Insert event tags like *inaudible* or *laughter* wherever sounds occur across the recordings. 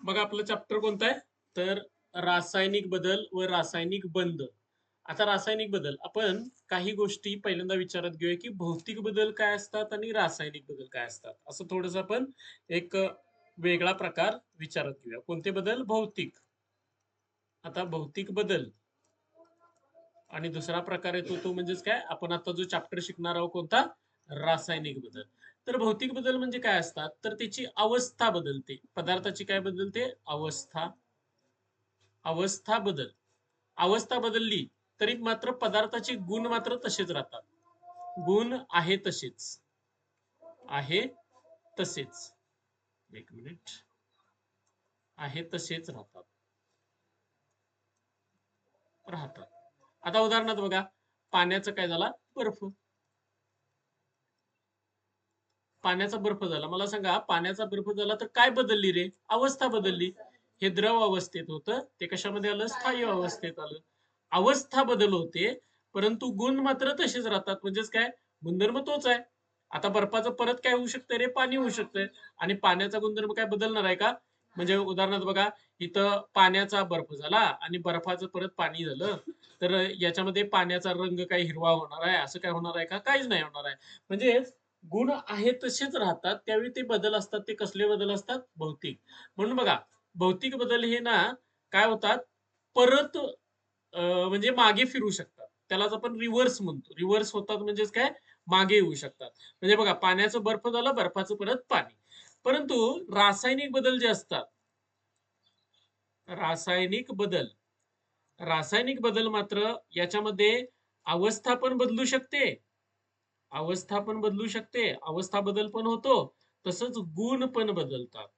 मग आपलं चॅप्टर कोणतं आहे? तर रासायनिक बदल व रासायनिक बंद. आता रासायनिक बदल. आपण काही गोष्टी पहिल्यांदा विचारात घेऊया की भौतिक बदल काय असतात आणि रासायनिक बदल काय असतात? असं थोडस आपण एक वेगळा प्रकार विचारात घेऊया. कोणते बदल? भौतिक. आता भौतिक बदल. आणि दुसरा प्रकार येतो तो म्हणजेच काय? आपण आता जो चॅप्टर शिकणार आहोत कोणता? रासायनिक बदल. तर भौतिक बदल म्हणजे काय असतात? तर त्याची अवस्था बदलते. पदार्थाची काय बदलते? अवस्था. अवस्था बदल. अवस्था बदलली तरी मात्र पदार्थाचे गुण मात्र तसेच राहतात. गुण आहे तसेच. आहे तसेच. एक मिनिट. आहे तसेच राहतात. राहतात. आता उदाहरणार्थ बघा. पाण्याचं काय झाला? बर्फ. पाण्याचा बर्फ झाला. मला सांगा पाण्याचा बर्फ झाला तर काय बदलली रे? अवस्था बदलली. हे द्रव अवस्थेत होतं. ते कशामध्ये आलं? स्थायी अवस्थेत आलं. अवस्था बदल होते परंतु गुण मात्र तसेच राहतात. म्हणजेच काय? गुणधर्म तोच आहे. आता बर्फाचं परत काय होऊ शकतंय रे? पाणी होऊ शकतंय. आणि पाण्याचा गुणधर्म काय बदलणार आहे का? म्हणजे उदाहरणार्थ बघा इथं पाण्याचा बर्फ झाला आणि बर्फाचं परत पाणी झालं. तर याच्यामध्ये पाण्याचा रंग काही हिरवा होणार आहे? असं काय होणार आहे का? काहीच नाही होणार आहे. म्हणजे गुण आहे तसेच राहतात त्यावेळी ते बदल असतात ते कसले बदल असतात? भौतिक. म्हणून बघा भौतिक बदल हे ना काय होतात? परत म्हणजे मागे फिरू शकतात. त्यालाच आपण रिव्हर्स म्हणतो. रिव्हर्स होतात म्हणजेच काय? मागे येऊ शकतात. म्हणजे बघा पाण्याचं बर्फ झालं बर्फाचं परत पाणी. परंतु रासायनिक बदल जे असतात रासायनिक बदल रासायनिक बदल मात्र याच्यामध्ये अवस्था पण बदलू शकते. अवस्था पण बदलू शकते अवस्था बदल पण होतो तसंच गुण पण बदलतात.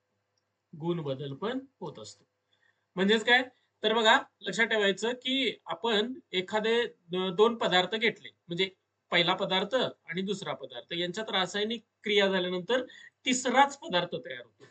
गुण बदल पण होत असतो. म्हणजेच काय? तर बघा लक्षात ठेवायचं की आपण एखादे दोन पदार्थ घेतले. म्हणजे पहिला पदार्थ आणि दुसरा पदार्थ. यांच्यात रासायनिक क्रिया झाल्यानंतर तिसराच पदार्थ तयार होतो.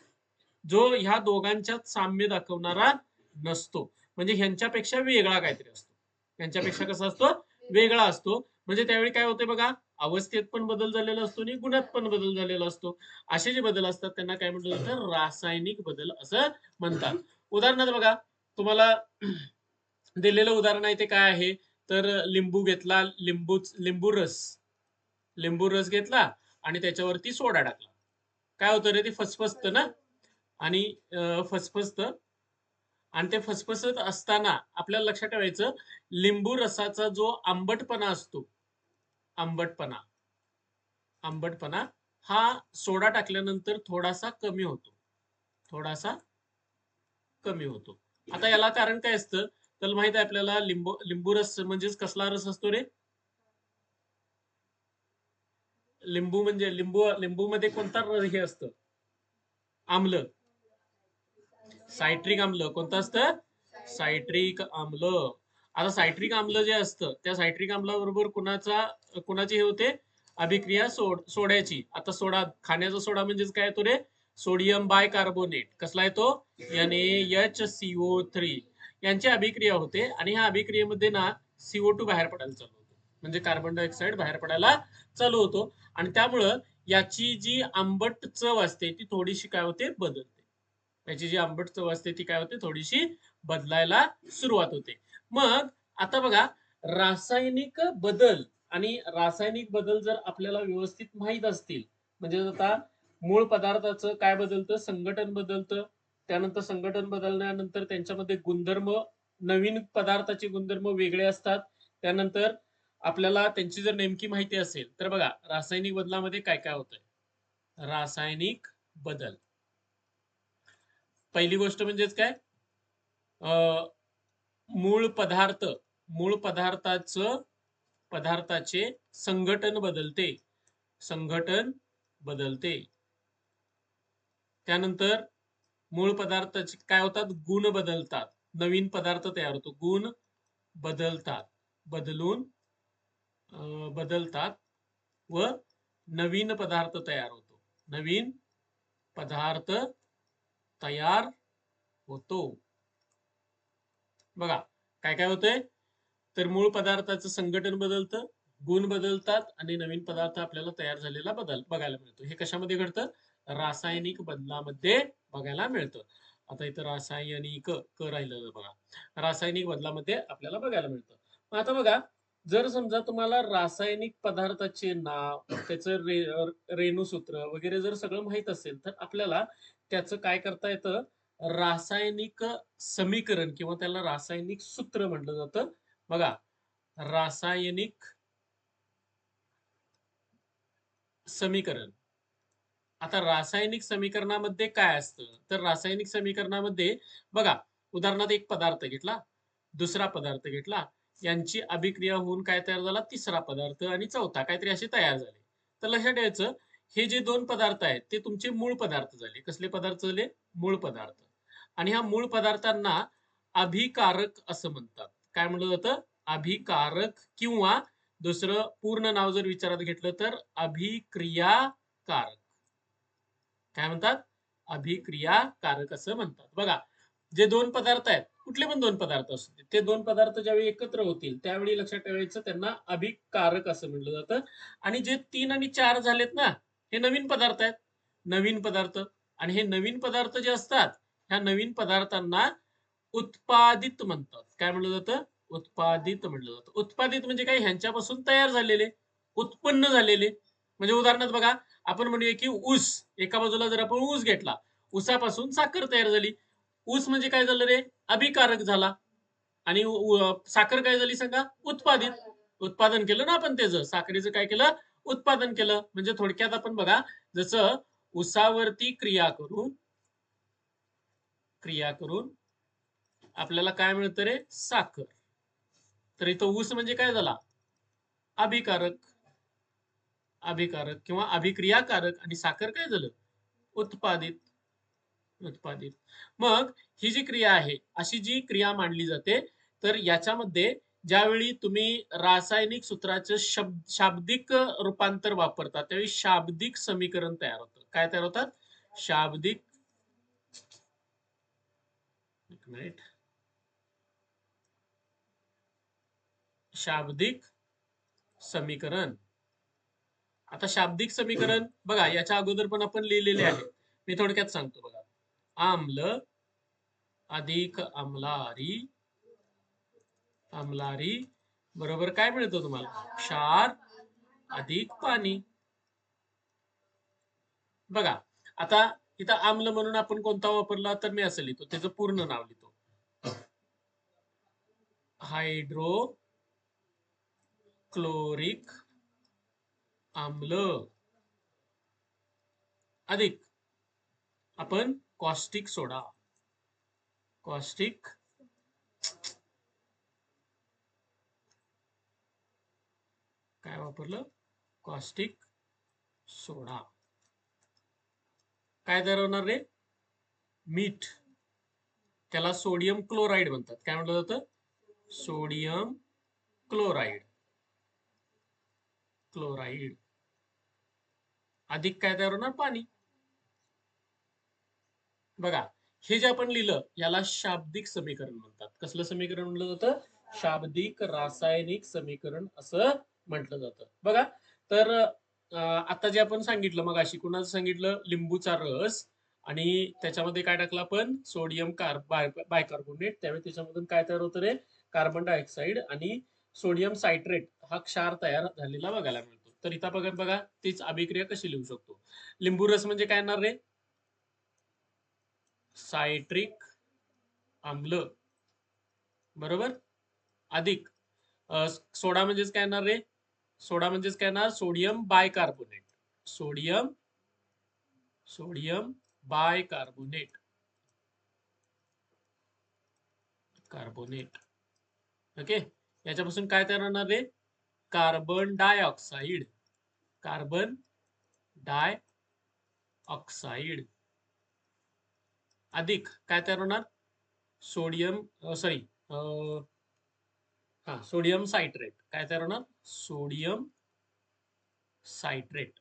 जो ह्या दोघांच्यात साम्य दाखवणारा नसतो. म्हणजे ह्यांच्यापेक्षा वेगळा काहीतरी असतो. ह्यांच्यापेक्षा कसा असतो? वेगळा असतो. म्हणजे त्यावेळी काय होते बघा? अवस्थेत पण बदल झालेला असतो आणि गुणात पण बदल झालेला असतो. असे जे बदल असतात त्यांना काय म्हटलं जातं? रासायनिक बदल असं म्हणतात. उदाहरणार्थ बघा तुम्हाला दिलेलं उदाहरण आहे ते काय आहे? तर लिंबू घेतला लिंबू लिंबू रस. लिंबू रस घेतला आणि त्याच्यावरती सोडा टाकला. काय होतं रे? ते फसफसत ना? आणि फसफसत. आणि ते फसफसत असताना आपल्याला लक्षात ठेवायचं लिंबू रसाचा जो आंबटपणा असतो आंबटपणा. आंबटपणा हा सोडा टाकल्यानंतर थोडासा कमी होतो. थोडासा कमी होतो. आता याला कारण काय असतं? तर माहीत आहे आपल्याला लिंबू लिंबू रस म्हणजेच कसला रस असतो रे? लिंबू म्हणजे लिंबू लिंबू मध्ये कोणता रस हे असतं? आम्ल. सायट्रिक आम्ल. कोणतं असतं? सायट्रिक आम्ल. आता सायट्रिक आम्ल जे असतं त्या सायट्रिक आम्लाबरोबर कुणाचा कुणाची हे होते? अभिक्रिया सोड सोड्याची. आता सोडा खाण्याचा सोडा म्हणजेच काय तो रे? Sodium bye carbonate. कसला आहे तो? एन एच सीओ थ्री यांची अभिक्रिया होते आणि ह्या अभिक्रियेमध्ये ना सीओ टू बाहेर पडायला चालू होतो. म्हणजे कार्बन डायऑक्साईड बाहेर पडायला चालू होतो. आणि त्यामुळं याची जी आंबट चव असते ती थोडीशी काय होते? बदलते. याची जी आंबट चव असते ती काय होते? थोडीशी बदलायला सुरुवात होते. मग आता बघा रासायनिक बदल आणि रासायनिक बदल जर आपल्याला व्यवस्थित माहीत असतील म्हणजे आता मूळ पदार्थाचं काय बदलतं? संघटन बदलतं. त्यानंतर संघटन बदलल्यानंतर त्यांच्यामध्ये गुणधर्म नवीन पदार्थाचे गुणधर्म वेगळे असतात. त्यानंतर आपल्याला त्यांची जर नेमकी माहिती असेल तर बघा रासायनिक बदलामध्ये काय काय होतंय? रासायनिक बदल. पहिली गोष्ट म्हणजेच काय? अं, मूळ पदार्थ मूळ पदार्थाचं पदार्थाचे संघटन बदलते. संघटन बदलते. त्यानंतर मूळ पदार्थाचे काय होतात? गुण बदलतात. नवीन पदार्थ तयार होतो. गुण बदलतात. बदलून अं, बदलतात व नवीन पदार्थ तयार होतो. नवीन पदार्थ तयार होतो. बघा काय काय होतंय? तर मूळ पदार्थाचं संघटन बदलतं गुण बदलतात आणि नवीन पदार्थ आपल्याला तयार झालेला बदल बघायला मिळतो. हे कशामध्ये घडतं? रासायनिक बदलामध्ये बघायला मिळतं. आता इथं रासायनिक क राहिलं बघा. रासायनिक बदलामध्ये आपल्याला बघायला मिळतं. मग आता बघा जर समजा तुम्हाला रासायनिक पदार्थाचे नाव त्याचं रे रेणूसूत्र वगैरे जर सगळं माहीत असेल तर आपल्याला त्याचं काय करता येतं? रासायनिक समीकरण किंवा त्याला रासायनिक सूत्र म्हटलं जातं. बघा रासायनिक समीकरण. आता रासायनिक समीकरणामध्ये काय असतं? तर रासायनिक समीकरणामध्ये बघा उदाहरणार्थ एक पदार्थ घेतला दुसरा पदार्थ घेतला यांची अभिक्रिया होऊन काय तयार झाला? तिसरा पदार्थ आणि चौथा काहीतरी असे तयार झाले. तर लक्षात ठेवायचं हे जे दोन पदार्थ आहेत ते तुमचे मूळ पदार्थ झाले. कसले पदार्थ झाले? मूळ पदार्थ. आणि ह्या मूळ पदार्थांना अभिकारक असं म्हणतात. काय म्हणलं जातं? अभिकारक किंवा दुसरं पूर्ण नाव जर विचारात घेतलं तर अभिक्रियाकारक. काय म्हणतात? अभिक्रियाकारक असं म्हणतात. बघा जे दोन पदार्थ आहेत कुठले पण दोन पदार्थ असतील ते दोन पदार्थ ज्यावेळी एकत्र होतील त्यावेळी लक्षात ठेवायचं त्यांना अभिकारक असं म्हटलं जातं. आणि जे तीन आणि चार झालेत ना हे नवीन पदार्थ आहेत. नवीन पदार्थ. आणि हे नवीन पदार्थ जे असतात ह्या नवीन पदार्थांना उत्पादित म्हणतात. काय म्हणलं जातं? उत्पादित म्हटलं जातं. उत्पादित म्हणजे काय? ह्यांच्यापासून तयार झालेले उत्पन्न झालेले. म्हणजे उदाहरणार्थ बघा आपण म्हणूया की ऊस. एका बाजूला जर आपण ऊस घेतला ऊसापासून साखर तयार झाली. ऊस म्हणजे काय झालं रे? अभिकारक झाला. आणि साखर काय झाली सांगा? उत्पादित. उत्पादन केलं ना आपण त्याचं. साखरेचं काय केलं? उत्पादन केलं. म्हणजे थोडक्यात आपण बघा जसं ऊसावरती क्रिया करून क्रिया करून आपल्याला काय मिळतं रे? साखर. तर इथं ऊस म्हणजे काय झाला? अभिकारक. अभिकारक किंवा अभिक्रियाकारक आणि साखर काय झालं? उत्पादित. उत्पादित. मग ही जी क्रिया आहे अशी जी क्रिया मांडली जाते तर याच्यामध्ये ज्यावेळी तुम्ही रासायनिक सूत्राचं शब्द शाब्दिक रूपांतर वापरता त्यावेळी शाब्दिक समीकरण तयार होतं. काय तयार होतात? शाब्दिक right शाब्दिक समीकरण. आता शाब्दिक समीकरण बघा याच्या अगोदर पण आपण लिहिलेले आहे. मी थोडक्यात सांगतो बघा. आम्ल अधिक आम्लारी आम्लारी बरोबर काय मिळतं तुम्हाला? क्षार अधिक पाणी. बघा आता इथं आम्ल म्हणून आपण कोणता वापरला? तर मी असं लिहितो त्याचं पूर्ण नाव लिहितो. हायड्रो क्लोरिक आम्ल. अधिक. आपण कॉस्टिक सोडा. कॉस्टिक. काय वापरलं? Caustic soda. काय तयार होणार रे? मीठ. त्याला सोडियम क्लोराईड म्हणतात. काय म्हटलं जातं? Sodium chloride. क्लोराईड. अधिक काय तयार होणार? पाणी. बघा हे जे आपण लिहिलं याला शाब्दिक समीकरण म्हणतात. कसलं समीकरण म्हटलं जातं? शाब्दिक रासायनिक समीकरण असं म्हटलं जातं. बघा तर आता जे आपण सांगितलं मग अशी कुणाचं सांगितलं? लिंबूचा रस. आणि त्याच्यामध्ये काय टाकलं आपण? Sodium car bicarbonate. त्यावेळी त्याच्यामधून काय तयार होतं रे? कार्बन डायऑक्साईड आणि सोडियम सायट्रेट हा क्षार तयार झालेला बघायला मिळतो. तर इथं बघा बघा तीच अभिक्रिया कशी लिहू शकतो? लिंबू रस म्हणजे काय येणार रे? सायट्रिक आम्ल. बरोबर? अधिक. सोडा म्हणजेच काय येणार रे? सोडा म्हणजेच काय येणार? Sodium bicarbonate sodium sodium bicarbonate carbonate okay याच्यापासून काय तयार होणार रे? Carbon dioxide carbon dioxide अधिक काय तयार होणार? सोडियम सॉरी हा सोडियम सायट्रेट काय तयार होणार? Sodium citrate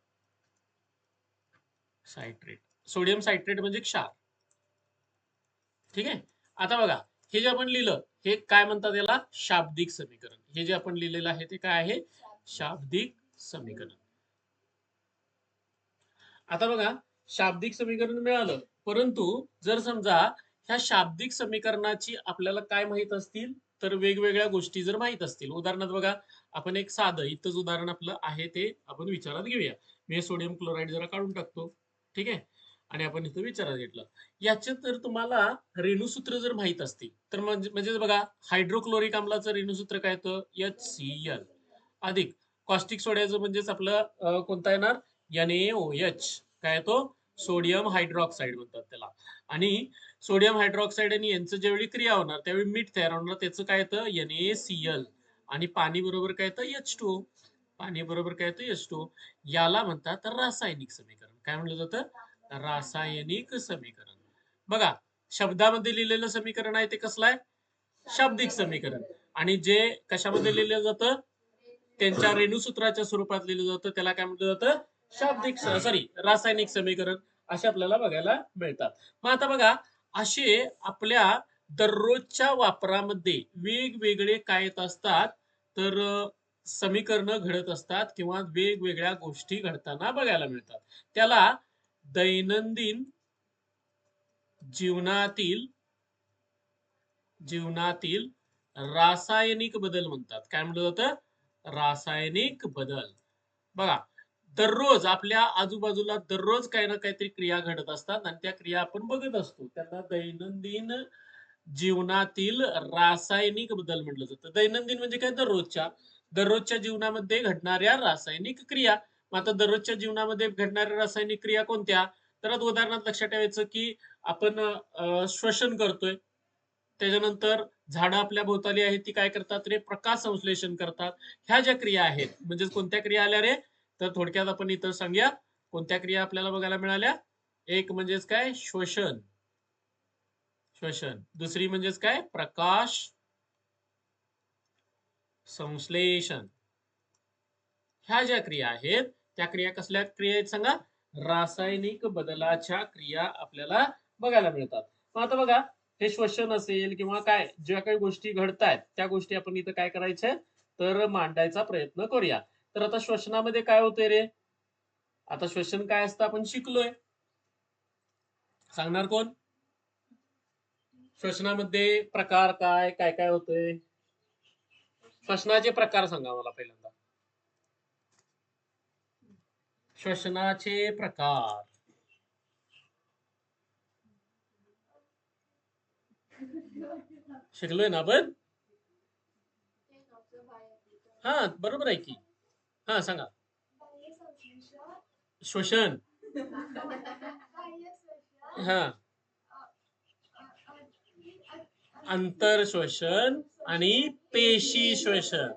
citrate sodium citrate म्हणजे क्षार. ठीक आहे? आता बघा हे जे आपण लिहिलं हे काय म्हणतात याला? शाब्दिक समीकरण. हे जे आपण लिहिलेलं आहे ते काय आहे? शाब्दिक समीकरण. आता बघा शाब्दिक समीकरण मिळालं. परंतु जर समजा ह्या शाब्दिक समीकरणाची आपल्याला काय माहीत असतील? तर वेगवेगळ्या गोष्टी जर माहीत असतील. उदाहरणार्थ बघा आपण एक साधं इथंच उदाहरण आपलं आहे ते आपण विचारात घेऊया. मी सोडियम क्लोराईड जरा काढून टाकतो. ठीक आहे? आणि आपण इथं विचारात घेतलं. याच्यात जर तुम्हाला रेणूसूत्र जर माहीत असतील तर म्हणजे, म्हणजे बघा हायड्रोक्लोरिक आम्लाचं रेणूसूत्र काय येतं एच सी एल अधिक कॉस्टिक सोड्याचं म्हणजेच आपलं कोणता येणार? एन ओ एच काय येतो? सोडियम हायड्रॉक्साईड म्हणतात त्याला. आणि सोडियम हायड्रॉक्साईड आणि यांचं ज्यावेळी क्रिया होणार त्यावेळी मीठ तयार होणार त्याचं काय येतं? एन ए सी एल आणि पाणी बरोबर काय येतं? एच टू पाणी बरोबर काय येतं? एच टू याला म्हणतात रासायनिक समीकरण. काय म्हणलं जातं? रासायनिक समीकरण. बघा शब्दामध्ये लिहिलेलं समीकरण आहे ते कसलं आहे? शाब्दिक समीकरण. आणि जे कशामध्ये लिहिलं जातं? त्यांच्या रेणुसूत्राच्या स्वरूपात लिहिलं जातं. त्याला काय म्हटलं जातं? शाब्दिक सॉरी रासायनिक समीकरण असे आपल्याला बघायला मिळतात. मग आता बघा असे आपल्या दररोजच्या वापरामध्ये वेगवेगळे काय येत असतात? तर समीकरण घडत असतात किंवा वेगवेगळ्या गोष्टी घडताना बघायला मिळतात. त्याला दैनंदिन जीवनातील जीवनातील रासायनिक बदल म्हणतात. काय म्हटलं जातं? रासायनिक बदल. बघा दररोज आपल्या आजूबाजूला दररोज काही ना काहीतरी क्रिया घडत असतात आणि त्या क्रिया आपण बघत असतो. त्यांना दैनंदिन जीवनातील रासायनिक बदल म्हटलं जातं. दैनंदिन म्हणजे काय? दररोजच्या दररोजच्या जीवनामध्ये घडणाऱ्या रासायनिक क्रिया. आता दररोजच्या जीवनामध्ये घडणाऱ्या रासायनिक क्रिया कोणत्या? तर आता उदाहरणार्थ लक्षात ठेवायचं की आपण श्वसन करतोय. त्याच्यानंतर झाडं आपल्या भोवताली आहेत ती काय करतात रे? प्रकाश संश्लेषण करतात. ह्या ज्या क्रिया आहेत म्हणजे कोणत्या क्रिया आल्या रे? तर थोडक्यात आपण इतर सांगूया. कोणत्या क्रिया आपल्याला बघायला मिळाल्या? एक म्हणजेच काय? श्वसन. श्वसन. दुसरी म्हणजेच काय? प्रकाश संश्लेषण. ह्या ज्या क्रिया आहेत त्या क्रिया कसल्या क्रिया आहेत सांगा? रासायनिक बदलाच्या क्रिया आपल्याला बघायला मिळतात. मग आता बघा हे श्वसन असेल किंवा काय ज्या काही गोष्टी घडतायत त्या गोष्टी आपण इथं काय करायच्या? तर मांडायचा प्रयत्न करूया. तर आता श्वसनामध्ये काय होते रे? आता श्वसन काय असतं? आपण शिकलोय. सांगणार कोण? श्वसनामध्ये प्रकार काय काय काय होतंय? श्वसनाचे प्रकार सांगा मला पहिल्यांदा. श्वसनाचे प्रकार. शिकलोय ना आपण? हा बरोबर आहे की. हा सांगा. श्वसन. हा. अंतर श्वसन आणि पेशी श्वसन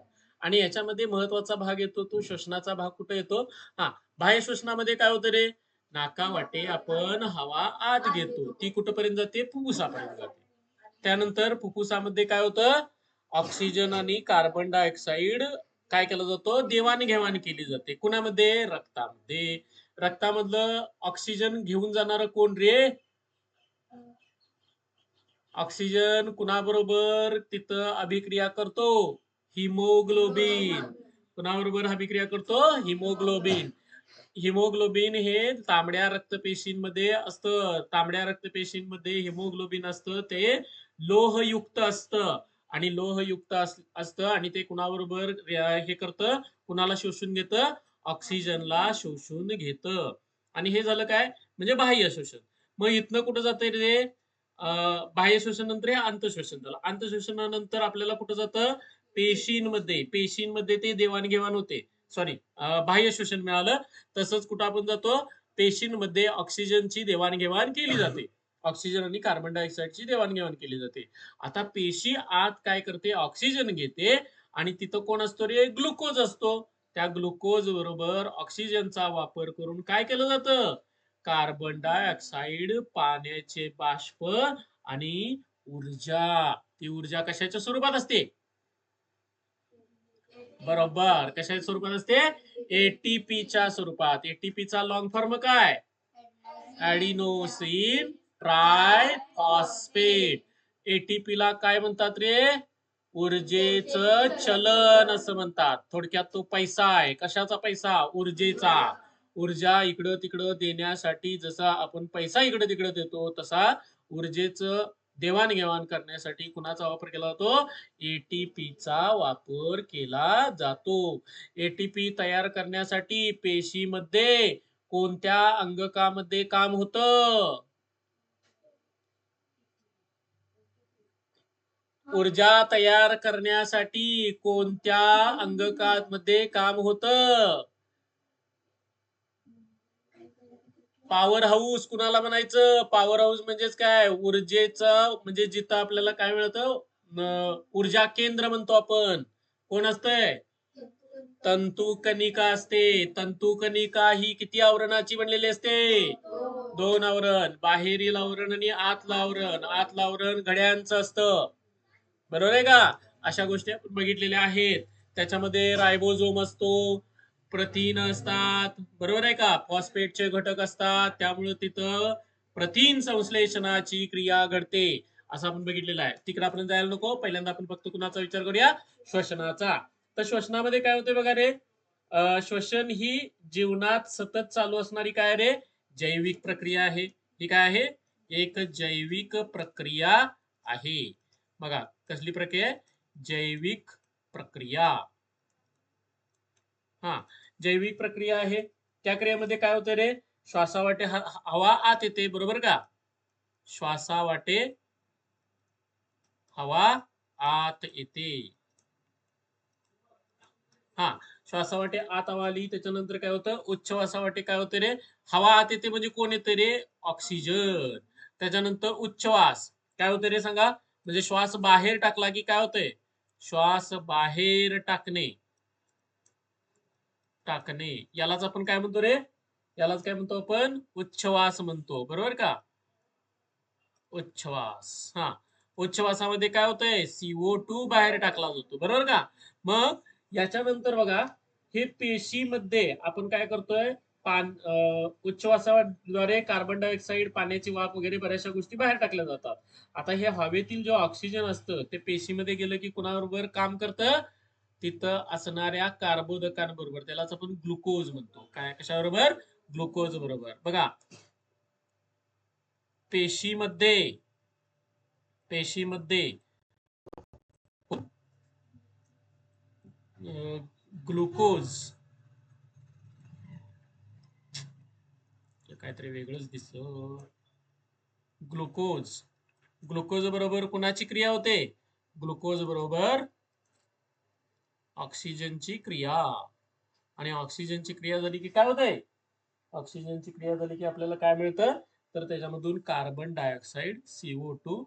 आणि याच्यामध्ये महत्त्वाचा भाग येतो तो श्वसनाचा भाग कुठे येतो? हा बाह्य श्वसनामध्ये काय होतं रे? नाका वाटे आपण हवा आत घेतो. ती कुठपर्यंत जाते? फुफ्फुसापर्यंत जाते. त्यानंतर फुफ्फुसामध्ये काय होतं? ऑक्सिजन आणि कार्बन डायऑक्साईड काय केलं जातो? देवाणघेवाण केली जाते. कुणामध्ये? रक्तामध्ये. रक्तामधलं ऑक्सिजन घेऊन जाणार कोण रे? ऑक्सिजन कुणाबरोबर तिथं अभिक्रिया करतो? हिमोग्लोबिन. कुणाबरोबर हा अभिक्रिया करतो? हिमोग्लोबिन. हिमोग्लोबिन हे तांबड्या रक्तपेशींमध्ये असतं. तांबड्या रक्तपेशींमध्ये हिमोग्लोबिन असतं ते लोहयुक्त असतं. आणि लोहयुक्त असतं आणि ते कुणाबरोबर हे करतं? कुणाला शोषून घेतं? ऑक्सिजनला शोषून घेतं. आणि हे झालं काय? म्हणजे बाह्य शोषण. मग इथनं कुठं जातंय रे? बाह्य शोषण नंतर हे अंतशोषण झालं. अंतशोषणानंतर आपल्याला कुठं जातं? पेशींमध्ये पेशींमध्ये ते देवाणघेवाण होते. सॉरी बाह्य शोषण मिळालं तसंच कुठं आपण जातो पेशींमध्ये ऑक्सिजनची देवाणघेवाण केली जाते. ऑक्सिजन आणि कार्बन डायऑक्साईडची देवाणघेवाण केली जाते. आता पेशी आत काय करते? ऑक्सिजन घेते आणि तिथं कोण असतो रे? ग्लुकोज असतो. त्या ग्लुकोज बरोबर ऑक्सिजनचा वापर करून काय केलं जातं? कार्बन डायऑक्साईड पाण्याचे बाष्प आणि ऊर्जा. ती ऊर्जा कशाच्या स्वरूपात असते? बरोबर. कशाच्या स्वरूपात असते? एटीपीच्या स्वरूपात. एटीपीचा लॉंग फॉर्म काय? ऍडिनोसिन ट्राय फॉस्फेट एटीपी ला काय म्हणतात रे? ऊर्जेच चलन असं म्हणतात. थोडक्यात तो पैसा आहे. कशाचा पैसा? ऊर्जेचा. ऊर्जा इकडं तिकडं देण्यासाठी जसा आपण पैसा इकडं तिकडं देतो तसा ऊर्जेचं देवाणघेवाण करण्यासाठी कुणाचा वापर केला जातो? एटीपीचा वापर केला जातो. एटीपी तयार करण्यासाठी पेशीमध्ये कोणत्या अंगकामध्ये काम होतं? ऊर्जा तयार करण्यासाठी कोणत्या अंगकामध्ये काम होतं? पॉवर हाऊस कुणाला म्हणायचं? पॉवर हाऊस म्हणजेच काय? ऊर्जेचं म्हणजे जिथं आपल्याला काय मिळतं? ऊर्जा केंद्र म्हणतो आपण. कोण असतंय? तंतुकनिका कणिका असते. तंतुकनिका कणिका ही किती आवरणाची बनलेली असते? दोन आवरण. बाहेरील आवरण आणि आतलं आवरण. आतलं आवरण घड्यांचं असतं. बरोबर आहे का? अशा गोष्टी आपण बघितलेल्या आहेत. त्याच्यामध्ये रायबोझोम असतो. प्रथिन असतात. बरोबर आहे का? फॉस्फेटचे घटक असतात. त्यामुळे तिथं प्रथिन संश्लेषणाची क्रिया घडते. असं आपण बघितलेलं आहे. तिकडे आपण जायला नको. पहिल्यांदा आपण फक्त कुणाचा विचार करूया? श्वसनाचा. तर श्वसनामध्ये काय होते बघा रे? श्वसन ही जीवनात सतत चालू असणारी काय रे? जैविक प्रक्रिया आहे. ही काय आहे? एक जैविक प्रक्रिया आहे. बघा कसली प्रक्रिया जैविक प्रक्रिया. हा जैविक प्रक्रिया आहे. त्या क्रियेमध्ये काय होतं रे? श्वासावाटे हवा आत येते बरोबर का? श्वासावाटे हवा आत येते. हा श्वासावाटे आत हवा आली त्याच्यानंतर काय होतं? उच्छवासावाटे काय होतं रे? हवा आत येते म्हणजे कोण येते रे? ऑक्सिजन. त्याच्यानंतर उच्छ्वास काय होतं रे सांगा? म्हणजे श्वास बाहेर टाकला की काय होतंय? श्वास बाहेर टाकणे. टाकणे यालाच आपण काय म्हणतो रे? यालाच काय म्हणतो आपण? उच्छवास म्हणतो. बरोबर का? उच्छवास. हा. उच्छवासामध्ये काय होतंय? सीओ टू बाहेर टाकला जातो. बरोबर का? मग याच्यानंतर बघा हे पेशीमध्ये आपण काय करतोय? पान उच्छवासाद्वारे कार्बन डायऑक्साईड पाण्याची वाफ वगैरे बऱ्याचशा गोष्टी बाहेर टाकल्या जातात. आता हे हवेतील जे ऑक्सिजन असतं ते पेशीमध्ये गेलं की कुणाबरोबर काम करतं? तिथं असणाऱ्या कार्बोदकांबरोबर त्यालाच आपण ग्लुकोज म्हणतो. काय कशाबरोबर? ग्लुकोज बरोबर. बघा. पेशीमध्ये पेशीमध्ये अं, ग्लुकोज. काहीतरी वेगळंच दिसतं ग्लुकोज. ग्लुकोज बरोबर कुणाची क्रिया होते? ग्लुकोज बरोबर ऑक्सिजनची क्रिया. आणि ऑक्सिजनची क्रिया झाली की काय होतंय? ऑक्सिजनची क्रिया झाली की आपल्याला काय मिळतं? तर त्याच्यामधून कार्बन डायऑक्साईड सीओ टू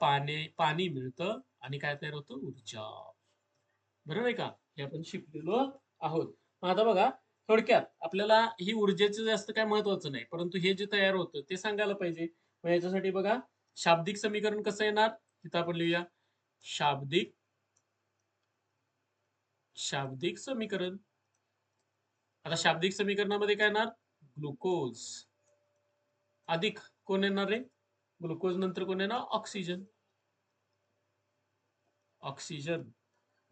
पाणी पाणी मिळतं आणि काय तयार होतं? ऊर्जा. बरोबर आहे का? हे आपण शिकलेलो आहोत. मग आता बघा थोडक्यात आपल्याला ही ऊर्जेचं जास्त काय महत्वाचं नाही परंतु हे जे तयार होतं ते सांगायला पाहिजे. मग याच्यासाठी बघा शाब्दिक समीकरण कसं येणार? तिथं आपण लिहूया. शाब्दिक शाब्दिक समीकरण. आता शाब्दिक समीकरणामध्ये काय येणार? ग्लुकोज. अधिक कोण येणार रे? ग्लुकोज नंतर कोण येणार? ऑक्सिजन. ऑक्सिजन.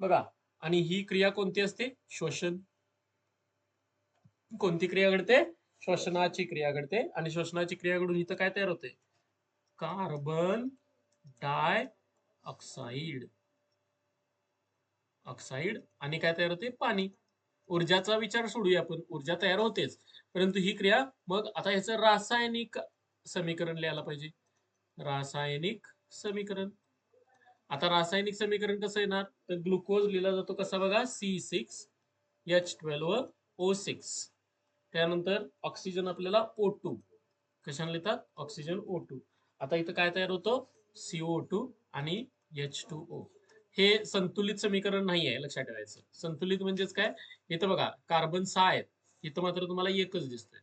बघा आणि ही क्रिया कोणती असते? श्वसन. कोणती क्रिया घडते? श्वसनाची क्रिया घडते. आणि श्वसनाची क्रिया घडून इथं काय तयार होते? कार्बन डाय ऑक्साईड ऑक्साईड आणि काय तयार होते? पाणी. ऊर्जाचा विचार सोडूया आपण. ऊर्जा तयार होतेच. परंतु ही क्रिया मग आता ह्याचं रासायनिक समीकरण लिहायला पाहिजे. रासायनिक समीकरण. आता रासायनिक समीकरण कसं येणार? तर ग्लुकोज लिहिला जातो कसा बघा? C six H twelve O six त्यानंतर ऑक्सिजन आपल्याला ओ टू कशाने लिहितात? ऑक्सिजन ओ टू आता इथं काय तयार होतं? सीओ टू आणि एच टू ओ हे संतुलित समीकरण नाही आहे लक्षात ठेवायचं. संतुलित म्हणजेच काय? इथं बघा कार्बन सहा आहेत. इथं मात्र तुम्हाला एकच दिसतंय.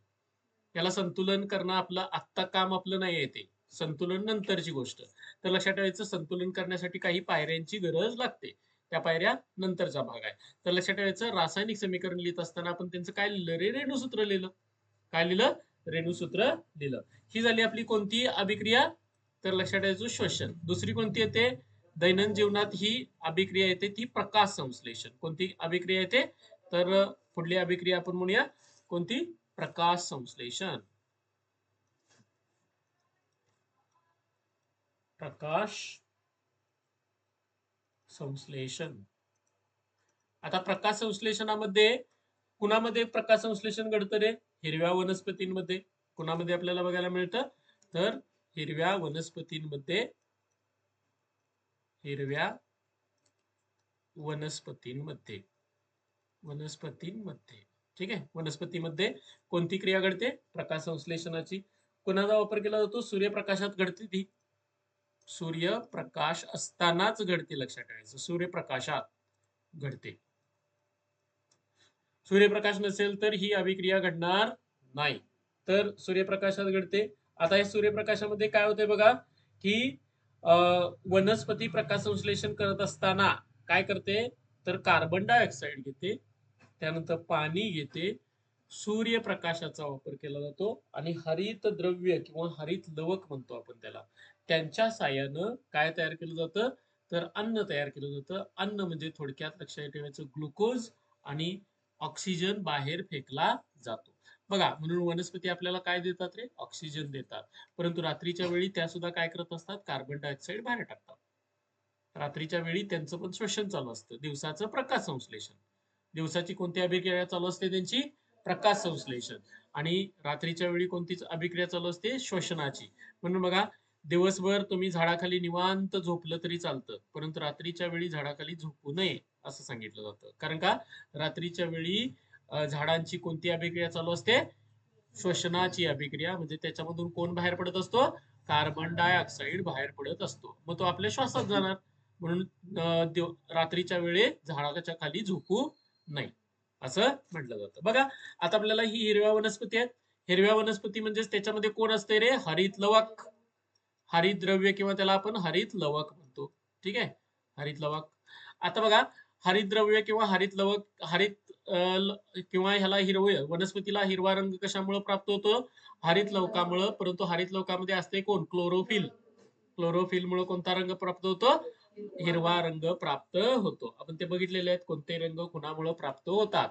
याला संतुलन करणं आपलं आत्ता काम आपलं नाही येते ते. संतुलन नंतरची गोष्ट. तर लक्षात ठेवायचं संतुलन करण्यासाठी काही पायऱ्यांची गरज लागते. त्या पायऱ्या नंतरचा भाग आहे. तर लक्षात ठेवायचं रासायनिक समीकरण लिहित असताना आपण त्यांचं काय लिहिलं रे रेणूसूत्र लिहिलं? काय लिहिलं? रेणूसूत्र लिहिलं. ही झाली आपली कोणती अभिक्रिया? तर लक्षात ठेवायचं श्वसन. दुसरी कोणती येते? दैनंदिन जीवनात ही अभिक्रिया येते ती प्रकाश संश्लेषण. कोणती अभिक्रिया येते? तर पुढली अभिक्रिया आपण म्हणूया कोणती? प्रकाश संश्लेषण. प्रकाश संश्लेषण. आता प्रकाश संश्लेषणामध्ये कुणामध्ये प्रकाश संश्लेषण घडतं रे? हिरव्या वनस्पतींमध्ये. कुणामध्ये आपल्याला बघायला मिळतं? तर हिरव्या वनस्पतींमध्ये हिरव्या वनस्पतींमध्ये. वनस्पतींमध्ये. ठीक आहे? वनस्पतीमध्ये कोणती क्रिया घडते? प्रकाश संश्लेषणाची कोणाचा वापर केला जातो? सूर्यप्रकाशात घडते ती. सूर्यप्रकाश असतानाच घडते लक्षात ठेवायचं. सूर्यप्रकाशात घडते. सूर्यप्रकाश नसेल तर ही अभिक्रिया घडणार नाही. तर सूर्यप्रकाशात घडते. आता या सूर्यप्रकाशामध्ये काय होते बघा? की वनस्पती प्रकाश संश्लेषण करत असताना काय करते? तर कार्बन डायऑक्साईड घेते. त्यानंतर पाणी घेते. सूर्यप्रकाशाचा वापर केला जातो आणि हरित द्रव्य किंवा हरित लवक म्हणतो आपण त्याला. त्यांच्या साह्यानं काय तयार केलं जातं? तर अन्न तयार केलं जातं. अन्न म्हणजे थोडक्यात लक्षात ठेवायचं ग्लुकोज आणि ऑक्सिजन बाहेर फेकला जातो. बघा म्हणून वनस्पती आपल्याला काय देतात रे? ऑक्सिजन देतात. परंतु रात्रीच्या वेळी त्या सुद्धा काय करत असतात? कार्बन डायऑक्साईड बाहेर टाकतात. रात्रीच्या वेळी त्यांचं पण श्वसन चालू असतं. दिवसाचं प्रकाश संश्लेषण दिवसाची कोणती अभिक्रिया चालू असते त्यांची? प्रकाश संश्लेषण आणि रात्रीच्या वेळी कोणतीच अभिक्रिया चालू असते? श्वसनाची. म्हणून बघा दिवसभर तुम्ही झाडाखाली निवांत झोपलं तरी चालतं. परंतु रात्रीच्या वेळी झाडाखाली झोपू नये असं सांगितलं जातं. कारण का? रात्रीच्या वेळी झाडांची कोणती अभिक्रिया चालू असते? श्वसनाची अभिक्रिया म्हणजे त्याच्यामधून कोण बाहेर पडत असतो? कार्बन डायऑक्साईड बाहेर पडत असतो. मग तो आपल्या श्वासात जाणार. म्हणून रात्रीच्या वेळी झाडाच्या खाली झोपू नाही असं म्हटलं जातं. बघा आता आपल्याला ही हिरव्या वनस्पती आहेत. हिरव्या वनस्पती म्हणजेच त्याच्यामध्ये कोण असते रे? हरित लवक. हरित द्रव्य किंवा त्याला आपण हरित लवक म्हणतो. ठीक आहे? हरित लवक. आता बघा हरित द्रव्य किंवा हरित लवक हरित किंवा ह्याला हिरवळ वनस्पतीला हिरवा रंग कशामुळे प्राप्त होतो? हरित लवकामुळं. परंतु हरित लवकामध्ये असते कोण? क्लोरोफिल. क्लोरोफिल मुळे कोणता रंग प्राप्त होतो? हिरवा रंग प्राप्त होतो. आपण ते बघितलेले आहेत. कोणते रंग कुणामुळे प्राप्त होतात?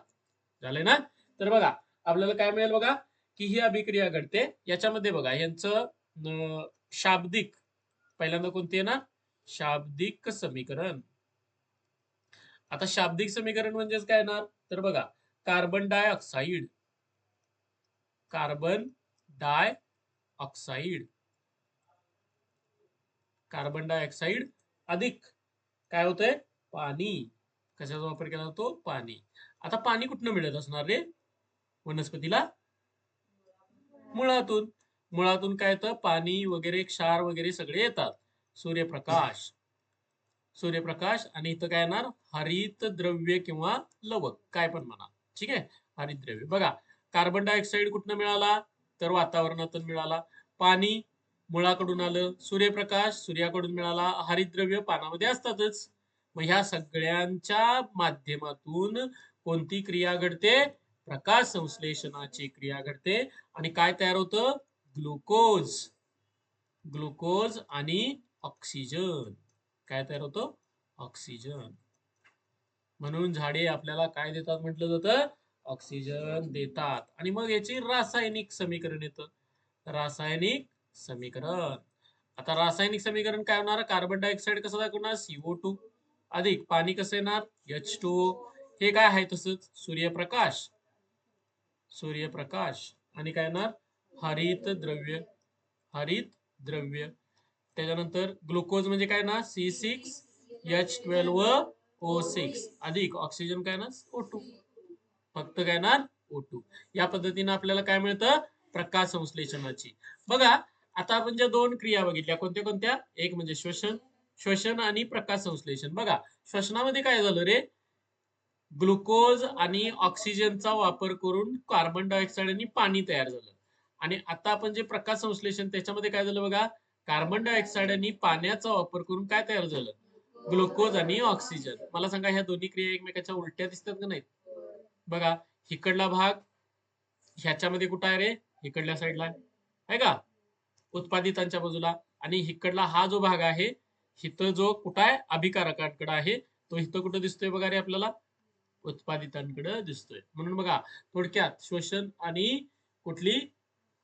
झाले ना? तर बघा आपल्याला काय मिळेल बघा? की ही अभिक्रिया घडते. याच्यामध्ये बघा यांचं शाब्दिक. पहिल्यांदा कोणती आहे ना? शाब्दिक समीकरण. आता शाब्दिक समीकरण म्हणजेच काय येणार? तर बघा carbon dioxide carbon dioxide carbon dioxide अधिक काय होतंय? पाणी. कशाचा वापर केला जातो? पाणी. आता पाणी कुठनं मिळत असणार रे? वनस्पतीला? मुळातून. मुळातून काय येतं? पाणी वगैरे क्षार वगैरे सगळे येतात. सूर्यप्रकाश. सूर्यप्रकाश आणि इथं काय येणार? हरित द्रव्य किंवा लवक. काय पण म्हणा. ठीक आहे? हरित द्रव्य. बघा कार्बन डायऑक्साईड कुठनं मिळाला? तर वातावरणातून मिळाला. पाणी मुळाकडून आलं. सूर्यप्रकाश सूर्याकडून मिळाला. हरितद्रव्य पानामध्ये असतातच. मग ह्या सगळ्यांच्या माध्यमातून कोणती क्रिया घडते? प्रकाश संश्लेषणाची क्रिया घडते. आणि काय तयार होतं? ग्लुकोज. ग्लुकोज आणि ऑक्सिजन. काय तयार होतो? ऑक्सिजन. म्हणून झाडे आपल्याला काय देतात म्हटलं जातं? ऑक्सिजन देतात. आणि मग याची रासायनिक समीकरण येतं. रासायनिक समीकरण. आता रासायनिक समीकरण काय होणार? कार्बन डायऑक्साईड कसं दाखवणार? सीओ टू अधिक पाणी कसं येणार? एच टू हे काय आहे तसंच? सूर्यप्रकाश. सूर्यप्रकाश. आणि काय येणार? हरित द्रव्य हरित द्रव्य त्याच्यानंतर ग्लुकोज म्हणजे काय ना? C six H twelve O six अधिक. ऑक्सिजन काय ना? ओ टू फक्त काय ना? ओ टू या पद्धतीने आपल्याला काय मिळतं? प्रकाश संश्लेषणाची. बघा आता आपण ज्या दोन क्रिया बघितल्या कोणत्या कोणत्या? एक म्हणजे श्वसन. श्वसन आणि प्रकाश संश्लेषण. बघा श्वसनामध्ये काय झालं रे? ग्लुकोज आणि ऑक्सिजनचा वापर करून कार्बन डायऑक्साईड आणि पाणी तयार झालं. आणि आता आपण जे प्रकाश संश्लेषण त्याच्यामध्ये काय झालं बघा? कार्बन डायऑक्साईड आणि पाण्याचा वापर करून काय तयार झालं? ग्लुकोज आणि ऑक्सिजन मला सांगा ह्या दोन्ही क्रिया एकमेकाच्या उलट्या दिसतात का नाहीत? बघा इकडला भाग ह्याच्यामध्ये कुठं आहे रे? इकडल्या साईडला आहे का? उत्पादितांच्या बाजूला. आणि इकडला हा जो भाग आहे इथं जो कुठं आहे? अभिकारकांकडे आहे. तो इथं कुठं दिसतोय बघा रे आपल्याला? उत्पादितांकडे दिसतोय. म्हणून बघा थोडक्यात श्वसन आणि कुठली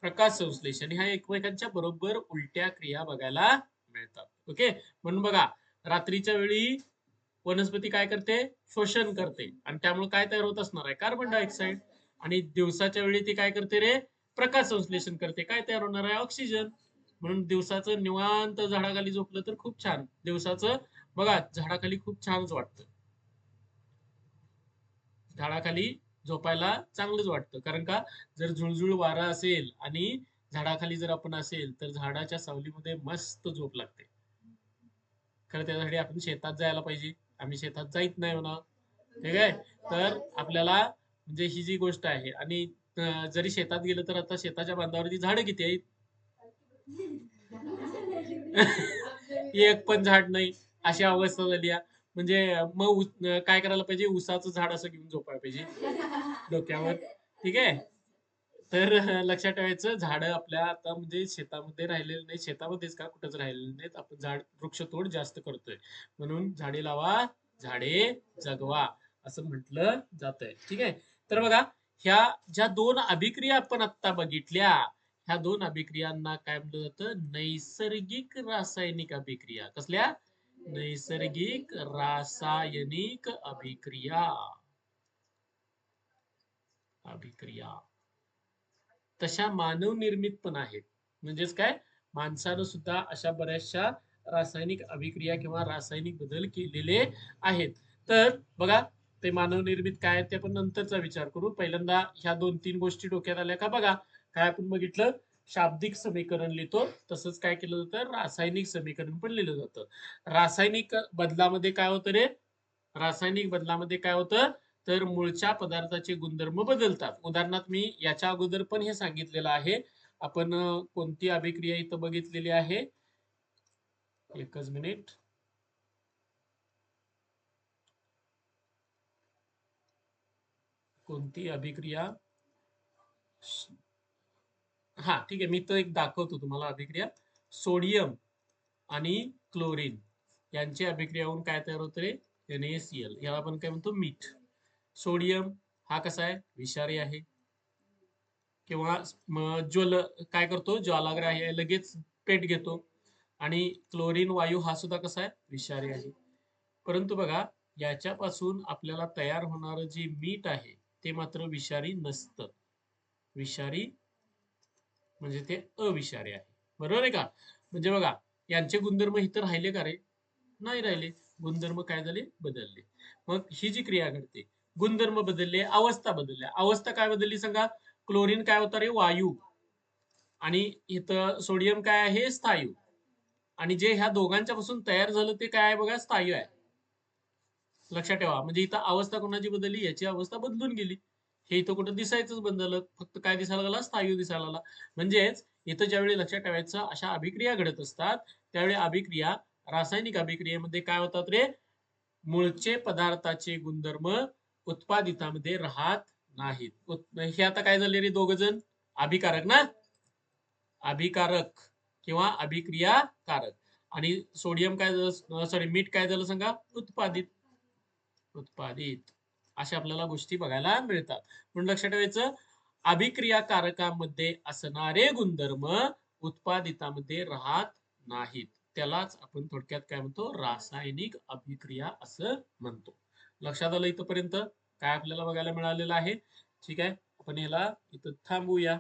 प्रकाश संश्लेषण ह्या एकमेकांच्या बरोबर उलट्या क्रिया बघायला मिळतात. ओके म्हणून बघा रात्रीच्या वेळी वनस्पती काय करते? शोषण करते. आणि त्यामुळे काय तयार होत असणार आहे? कार्बन डायऑक्साईड आणि दिवसाच्या वेळी ती काय करते रे? प्रकाश संश्लेषण करते. काय तयार होणार आहे? ऑक्सिजन म्हणून दिवसाचं निवांत झाडाखाली झोपलं तर खूप छान. दिवसाचं बघा झाडाखाली खूप छानच वाटतं. झाडाखाली झोपायला चांगलंच वाटतं. कारण का? जर झुळझुळ वारा असेल आणि झाडाखाली जर आपण असेल तर झाडाच्या सावलीमध्ये मस्त झोप लागते. खरं त्यासाठी आपण शेतात जायला पाहिजे. आम्ही शेतात जाईत नाही म्हणा. ठीक आहे? तर आपल्याला म्हणजे ही जी गोष्ट आहे आणि जरी शेतात गेलं तर आता शेताच्या बांधावरती झाडं किती आहेत? *laughs* एक पण झाड नाही. अशी अवस्था झाली आहे. म्हणजे मग काय करायला पाहिजे? उसाचं झाड असं घेऊन झोपायला पाहिजे. डोक्यावर. ठीक आहे? तर लक्षात ठेवायचं झाड आपल्या आता म्हणजे शेतामध्ये राहिलेले नाही शेतामध्येच का? कुठंच राहिलेले नाहीत. आपण झाड वृक्षतोड जास्त करतोय. म्हणून झाडे लावा झाडे जगवा असं म्हटलं जातंय. ठीक आहे? तर बघा ह्या ज्या दोन अभिक्रिया आपण आता बघितल्या ह्या दोन अभिक्रियांना काय म्हटलं जातं? नैसर्गिक रासायनिक अभिक्रिया. कसल्या? नैसर्गिक रासायनिक अभिक्रिया. अभिक्रिया. तशा मानव निर्मित पण आहेत. म्हणजेच काय? माणसानं सुद्धा अशा बऱ्याचशा रासायनिक अभिक्रिया किंवा रासायनिक बदल केलेले आहेत. तर बघा ते मानव निर्मित काय आहेत ते आपण नंतरचा विचार करू. पहिल्यांदा ह्या दोन तीन गोष्टी डोक्यात आल्या का बघा? काय आपण बघितलं? शाब्दिक समीकरण लिहितो तसंच काय केलं जातं? रासायनिक समीकरण पण लिहिलं जातं. रासायनिक बदलामध्ये काय होतं रे? रासायनिक बदलामध्ये काय होतं? तर मूळच्या पदार्थाचे गुणधर्म बदलतात. उदाहरणार्थ मी याच्या अगोदर पण हे सांगितलेलं आहे. आपण कोणती अभिक्रिया इथं बघितलेली आहे? एकच मिनिट. कोणती अभिक्रिया? हा ठीक आहे. मी तर एक दाखवतो तुम्हाला अभिक्रिया. सोडियम आणि क्लोरीन यांची अभिक्रिया होऊन काय तयार होतं रे? एन एल याला आपण काय म्हणतो? मीठ. सोडियम हा कसा आहे? विषारी आहे. किंवा ज्वल काय करतो? ज्वालाग्राही आहे लगेच पेट घेतो. आणि क्लोरीन वायू हा सुद्धा कसा आहे? विषारी आहे. परंतु बघा याच्यापासून आपल्याला तयार होणारं जे मीठ आहे ते मात्र विषारी नसतं. विषारी म्हणजे ते अविषारी आहे. बरोबर आहे का? म्हणजे बघा यांचे गुणधर्म इथं राहिले का रे? नाही राहिले. गुणधर्म काय झाले? बदलले. मग ही जी क्रिया घडते गुणधर्म बदलले अवस्था बदलल्या. अवस्था काय बदलली सांगा? क्लोरीन काय होता रे? वायू. आणि इथं सोडियम काय आहे? स्थायू. आणि जे ह्या दोघांच्या पासून तयार झालं ते काय आहे बघा? स्थायू आहे. लक्षात ठेवा. म्हणजे इथं अवस्था कोणाची बदलली? याची अवस्था बदलून गेली. हे इथं कुठं दिसायचंच बंद झालं. फक्त काय दिसायला लागला? स्थायू दिसायला लागला. म्हणजेच इथं ज्यावेळी लक्षात ठेवायचं अशा अभिक्रिया घडत असतात. त्यावेळी अभिक्रिया रासायनिक अभिक्रियेमध्ये काय होतात रे? मूळचे पदार्थाचे गुणधर्म उत्पादितामध्ये राहत नाहीत. हे आता काय झाले रे दोघ जण अभिकारक ना? अभिकारक किंवा अभिक्रियाकारक. आणि सोडियम काय झालं? सॉरी मीठ काय झालं सांगा? उत्पादित. उत्पादित. अशा आपल्याला गोष्टी बघायला मिळतात. म्हणून लक्षात ठेवायचं अभिक्रिया कारकामध्ये असणारे गुणधर्म उत्पादितामध्ये राहत नाहीत. त्यालाच आपण थोडक्यात काय म्हणतो? रासायनिक अभिक्रिया असं म्हणतो. लक्षात आलं इथपर्यंत? काय आपल्याला बघायला मिळालेलं आहे? ठीक आहे. आपण याला इथं थांबूया.